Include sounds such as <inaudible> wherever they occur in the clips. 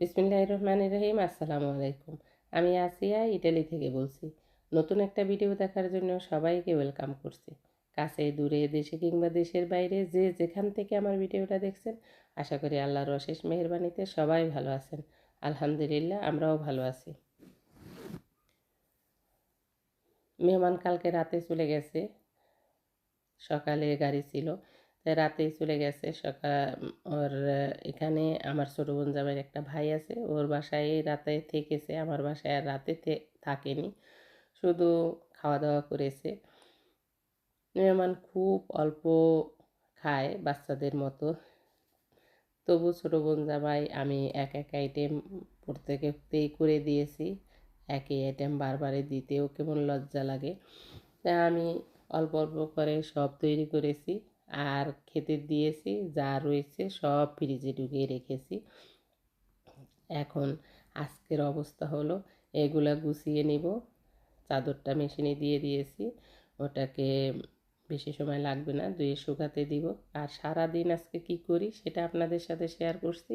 বিসমিল্লাহ রহমান রহিম, আসসালামু আলাইকুম। আমি আসিয়া ইটালি থেকে বলছি, নতুন একটা ভিডিও দেখার জন্য সবাইকে ওয়েলকাম করছি। কাছে, দূরে, দেশে কিংবা দেশের বাইরে যে যেখান থেকে আমার ভিডিওটা দেখছেন, আশা করি আল্লাহর অশেষ মেহরবানিতে সবাই ভালো আছেন। আলহামদুলিল্লাহ, আমরাও ভালো আছি। মেহমান কালকে রাতে চলে গেছে। সকালে গাড়ি ছিল। রাতেই চলে গেছে সকাল, ওর, এখানে আমার ছোটো বোন জামের একটা ভাই আছে, ওর বাসায় রাতে থেকেছে, আমার বাসায় আর রাতে থাকেনি, শুধু খাওয়া দাওয়া করেছে। মেহমান খুব অল্প খায় বাচ্চাদের মতো। তবু ছোটো বোন জামাই আমি এক এক আইটেম প্রত্যেকেতেই করে দিয়েছি, একই আইটেম বারবারে দিতেও কেমন লজ্জা লাগে। তাই আমি অল্প অল্প করে সব তৈরি করেছি। আর খেতে দিয়েছি, যা রয়েছে সব ফ্রিজে ঢুকিয়ে রেখেছি। এখন আজকের অবস্থা হলো, এগুলা গুছিয়ে নিব। চাদরটা মেশিনে দিয়ে দিয়েছি, ওটাকে বেশি সময় লাগবে না দুয়ে শুকাতে দিব। আর সারা দিন আজকে কি করি সেটা আপনাদের সাথে শেয়ার করছি।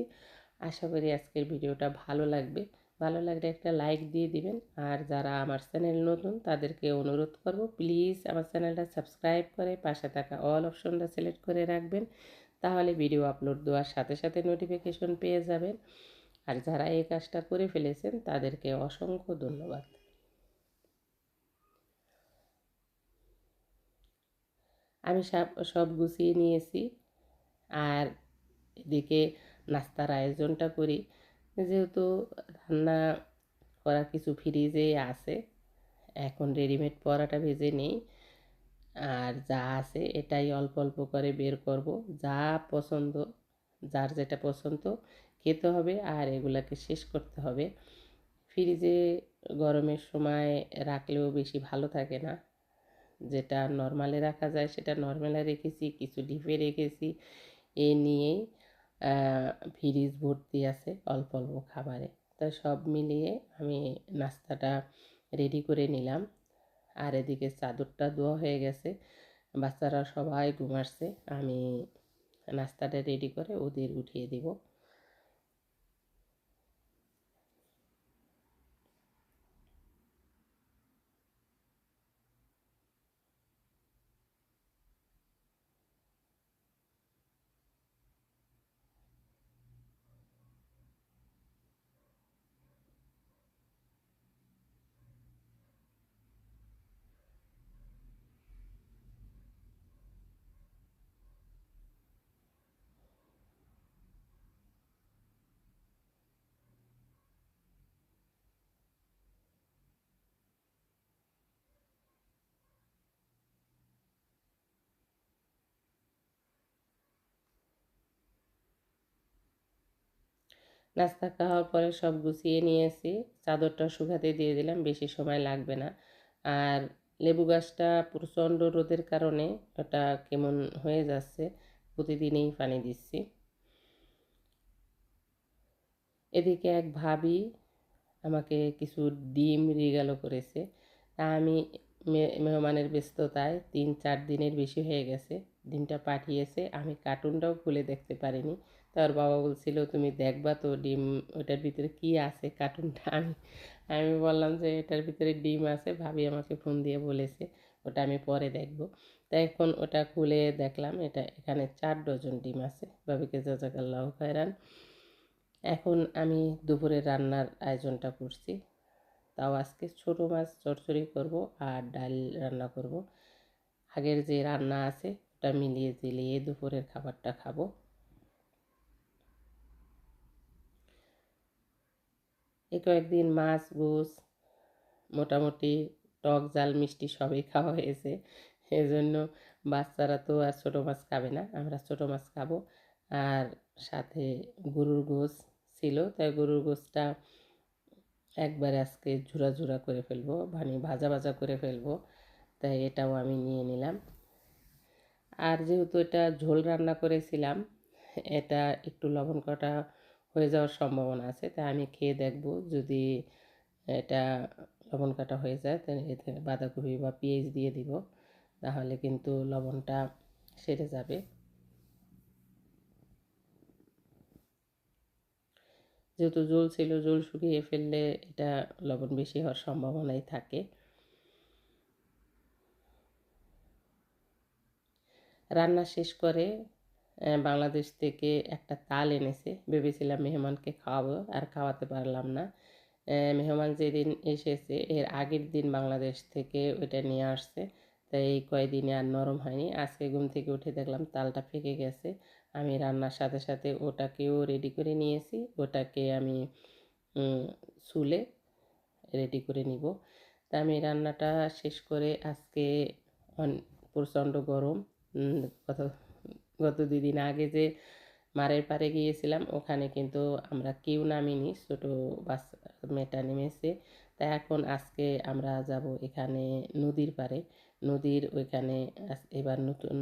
আশা করি আজকের ভিডিওটা ভালো লাগবে। ভালো লাগলে একটা লাইক দিয়ে দিবেন। আর যারা আমার চ্যানেল নতুন, তাদেরকে অনুরোধ করব, প্লিজ আমার চ্যানেলটা সাবস্ক্রাইব করে পাশে থাকা অল অপশনটা সিলেক্ট করে রাখবেন। তাহলে ভিডিও আপলোড দেওয়ার সাথে সাথে নোটিফিকেশন পেয়ে যাবেন। আর যারা এই কাজটা করে ফেলেছেন, তাদেরকে অসংখ্য ধন্যবাদ। আমি সব সব গুছিয়ে নিয়েছি। আর এদিকে নাস্তার আয়োজনটা করি। যেহেতু রান্না করা কিছু ফ্রিজে আছে, এখন রেডিমেড পরাটা ভেজে নেই। আর যা আছে এটাই অল্প অল্প করে বের করব। যা পছন্দ, যার যেটা পছন্দ, খেতে হবে আর এগুলাকে শেষ করতে হবে। ফ্রিজে গরমের সময় রাখলেও বেশি ভালো থাকে না। যেটা নর্মালে রাখা যায় সেটা নর্মালে রেখেছি, কিছু ডিপে রেখেছি। এ নিয়েই ফ্রিজ ভর্তি আছে অল্প অল্প খাবারে। তাই সব মিলিয়ে আমি নাস্তাটা রেডি করে নিলাম। আর এদিকে চাদরটা ধোয়া হয়ে গেছে। বাচ্চারা সবাই ঘুমাচ্ছে আমি নাস্তাটা রেডি করে ওদের উঠিয়ে দিব। নাস্তা খাওয়ার পরে সব গুছিয়ে নিয়েছি। চাদরটা শুকাতে দিয়ে দিলাম, বেশি সময় লাগবে না। আর লেবু গাছটা প্রচণ্ড রোদের কারণে ওটা কেমন হয়ে যাচ্ছে, প্রতিদিনেই পানি দিচ্ছি। এদিকে এক ভাবি আমাকে কিছু ডিম রিগালো করেছে। তা আমি মেহমানের ব্যস্ততায় তিন চার দিনের বেশি হয়ে গেছে। ডিমটা পাঠিয়েছে। আমি কার্টুনটাও খুলে দেখতে পারিনি। তার বাবা বলছিল, তুমি দেখবা তো ডিম, ওটার ভিতরে কি আছে কার্টুনটা? <laughs> আমি আমি বললাম যে, এটার ভিতরে ডিম আছে। ভাবি আমাকে ফোন দিয়ে বলেছে, ওটা আমি পরে দেখব। তাই এখন ওটা খুলে দেখলাম, এটা এখানে চার ডজন ডিম আছে। ভাবিকে জাজাকাল্লাহ খায়রান। এখন আমি দুপুরে রান্নার আয়োজনটা করছি। তাও আজকে ছোটো মাছ চরচড়ি করব আর ডাল রান্না করব। আগের যে রান্না আছে ওটা মিলিয়ে জিলিয়ে দুপুরের খাবারটা খাব। এই কয়েকদিন মাছ গোস মোটামুটি টক জাল মিষ্টি সবই খাওয়া হয়েছে। এজন্য বাচ্চারা তো আর ছোটো মাছ খাবে না, আমরা ছোটো মাছ খাব। আর সাথে গরুর গোস ছিল, তাই গরুর গোসটা একবারে আজকে ঝুরা ঝুরা করে ফেলব মানে ভাজা ভাজা করে ফেলব, তাই এটাও আমি নিয়ে নিলাম। আর যেহেতু এটা ঝোল রান্না করেছিলাম, এটা একটু লবণ কটা হয়ে যাওয়ার সম্ভাবনা আছে তাই আমি খেয়ে দেখব। যদি এটা লবণ কাটা হয়ে যায়, তাহলে বাঁধাকপি বা পেঁয়াজ দিয়ে দিব, তাহলে কিন্তু লবণটা সেরে যাবে। যেহেতু জল ছিল জল শুকিয়ে ফেললে এটা লবণ বেশি হওয়ার সম্ভাবনাই থাকে। রান্না শেষ করে বাংলাদেশ থেকে একটা তাল এনেছে। ভেবেছিলাম মেহমানকে খাওয়াবো, আর খাওয়াতে পারলাম না। মেহমান যেদিন এসেছে, এর আগের দিন বাংলাদেশ থেকে ওইটা নিয়ে আসছে। তাই এই কয়দিনে আর নরম হয়নি। আজকে ঘুম থেকে উঠে দেখলাম তালটা ফেকে গেছে। আমি রান্নার সাথে সাথে ওটাকেও রেডি করে নিয়েছি। ওটাকে আমি চুলে রেডি করে নিব। তা আমি রান্নাটা শেষ করে আজকে প্রচণ্ড গরম। গত গত দুই দিন আগে যে মারের পাড়ে গিয়েছিলাম, ওখানে কিন্তু আমরা কেউ নামিনি, ছোটো বাস মেয়েটা নেমেছে। তা এখন আজকে আমরা যাব এখানে নদীর পারে নদীর ওইখানে এবার নতুন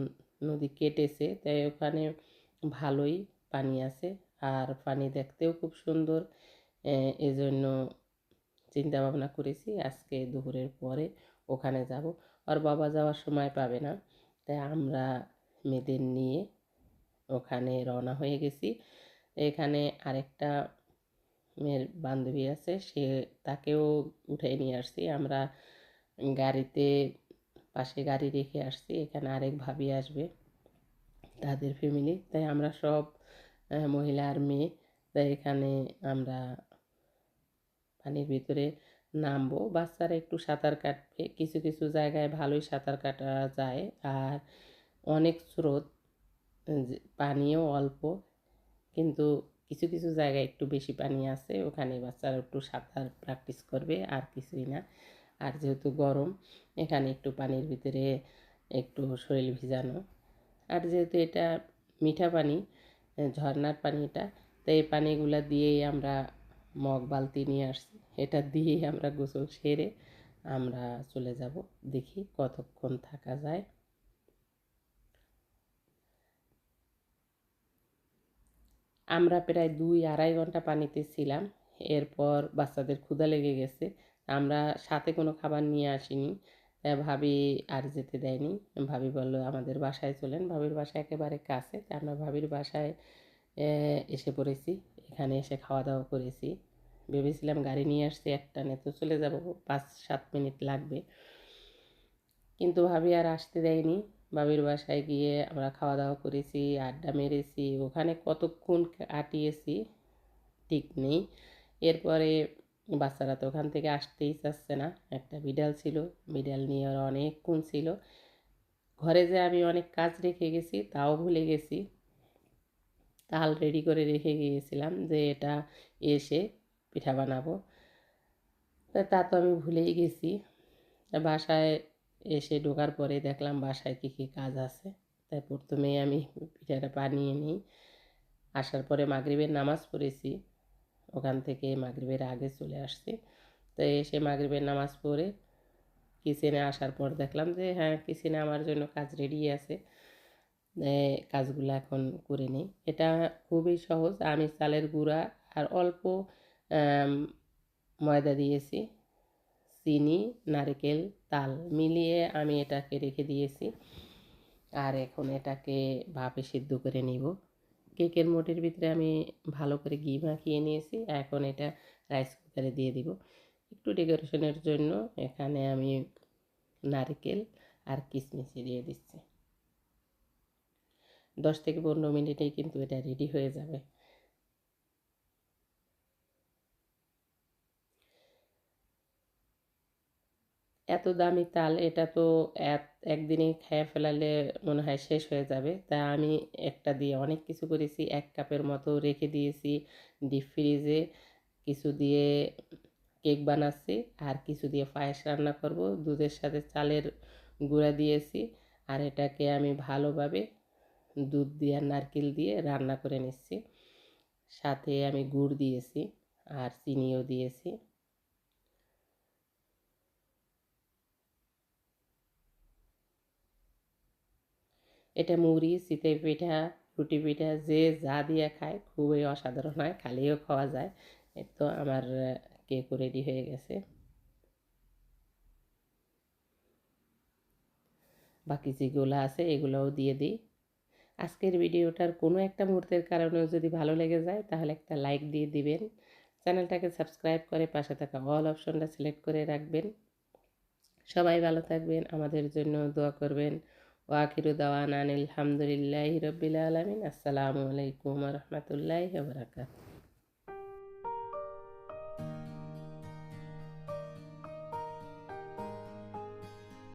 নদী কেটেছে, তাই ওখানে ভালোই পানি আছে আর পানি দেখতেও খুব সুন্দর। এজন্য চিন্তা ভাবনা করেছি আজকে দুপুরের পরে ওখানে যাব। আর বাবা যাওয়ার সময় পাবে না। তাই আমরা মেয়েদের নিয়ে ওখানে রওনা হয়ে গেছি। এখানে আরেকটা মেয়ের বান্ধবী আছে, সে তাকেও উঠে নিয়ে আসছি। আমরা গাড়িতে পাশে গাড়ি রেখে আসছি, এখানে আরেক ভাবি আসবে তাদের ফ্যামিলি তাই আমরা সব মহিলা আর মেয়ে, তাই এখানে আমরা পানির ভিতরে নামবো। বাচ্চারা একটু সাঁতার কাটবে। কিছু কিছু জায়গায় ভালোই সাঁতার কাটা যায়। আর অনেক স্রোত পানিও অল্প, কিন্তু কিছু কিছু জায়গায় একটু বেশি পানি আছে। ওখানে বাচ্চারা একটু সাঁতার প্র্যাকটিস করবে, আর কিছুই না। আর যেহেতু গরম, এখানে একটু পানির ভিতরে একটু শরীর ভিজানো। আর যেহেতু এটা মিঠা পানি ঝর্নার পানিটা তো এই পানিগুলো দিয়েই আমরা মগ বালতি নিয়ে আসছি। এটা দিয়েই আমরা গোসল সেরে আমরা চলে যাব। দেখি কতক্ষণ থাকা যায়। আমরা প্রায় দুই আড়াই ঘণ্টা পানিতে ছিলাম। এরপর বাচ্চাদের ক্ষুধা লেগে গেছে। আমরা সাথে কোনো খাবার নিয়ে আসিনি। ভাবি আর যেতে দেয়নি। ভাবি বলল, আমাদের বাসায় চলেন। ভাবির বাসা একেবারে কাছে। আমরা ভাবির বাসায় এসে পড়েছি। এখানে এসে খাওয়া দাওয়া করেছি। ভেবেছিলাম গাড়ি নিয়ে আসছি একটানে তো চলে যাব। পাঁচ, সাত মিনিট লাগবে। কিন্তু ভাবি আর আসতে দেয়নি। বাবির বাসায় গিয়ে আমরা খাওয়া দাওয়া করেছি, আড্ডা মেরেছি। ওখানে কতক্ষণ কাটিয়েছি ঠিক নেই। এরপরে বাচ্চারা তো ওখান থেকে আসতেই চাচ্ছে না। একটা বিড়াল ছিল। বিড়াল নিয়ে ওরা অনেকক্ষণ ছিল। ঘরে যে আমি অনেক কাজ রেখে গেছি, তাও ভুলে গেছি। তাল রেডি করে রেখে গিয়েছিলাম যে এটা এসে পিঠা বানাবো। তা, তো আমি ভুলেই গেছি। বাসায় এসে ঢোকার পরে দেখলাম বাসায় কী কী কাজ আছে। তাই প্রথমেই আমি পিঠাটা বানিয়ে নিই। আসার পরে মাগরিবের নামাজ পড়েছি। ওখান থেকে মাগরিবের আগে চলে আসছি। তো এসে মাগরিবের নামাজ পড়ে কিচেনে আসার পর দেখলাম যে হ্যাঁ কিচেনে আমার জন্য কাজ রেডি আছে। কাজগুলো এখন করে নিই। এটা খুবই সহজ। আমি চালের গুঁড়া আর অল্প ময়দা দিয়েছি, চিনি, নারকেল, তাল মিলিয়ে আমি এটাকে রেখে দিয়েছি। আর এখন এটাকে ভাপে সিদ্ধ করে নিব। কেকের মোটের ভিতরে আমি ভালো করে ঘি মাখিয়ে নিয়েছি। এখন এটা রাইস কুকারে দিয়ে দিব। একটু ডেকোরেশনের জন্য এখানে আমি নারকেল আর কিশমিশি দিয়ে দিচ্ছি। দশ থেকে পনেরো মিনিটেই কিন্তু এটা রেডি হয়ে যাবে। এত দামি তাল, এটা তো একদিনে খেয়ে ফেলালে মনে হয় শেষ হয়ে যাবে। তা আমি একটা দিয়ে অনেক কিছু করেছি, এক কাপের মতো রেখে দিয়েছি ডিপ ফ্রিজে কিছু দিয়ে কেক বানাচ্ছি, আর কিছু দিয়ে পায়েস রান্না করব। দুধের সাথে চালের গুঁড়া দিয়েছি, আর এটাকে আমি ভালোভাবে দুধ দিয়ে আর নারকেল দিয়ে রান্না করে নিচ্ছি। সাথে আমি গুড় দিয়েছি আর চিনিও দিয়েছি। এটা মুড়ি চিতই পিঠা, রুটি পিঠা, যে যা দিয়ে খায় খুবই অসাধারণ হয়, খালিও খাওয়া যায়। তো আমার কেকও রেডি হয়ে গেছে। বাকি যেগুলো আছে এগুলোও দিয়ে দিই। আজকের ভিডিওটার কোনো একটা মুহূর্তের কারণেও যদি ভালো লেগে যায়, তাহলে একটা লাইক দিয়ে দিবেন। চ্যানেলটাকে সাবস্ক্রাইব করে পাশে থাকা অল অপশনটা সিলেক্ট করে রাখবেন। সবাই ভালো থাকবেন, আমাদের জন্য দোয়া করবেন। ওয়াকিরু দাওয়ান আনিল আলহামদুলিল্লাহ রবিল আলমিন। আসসালামু আলাইকুম রহমতুল্লাহ বরাকাত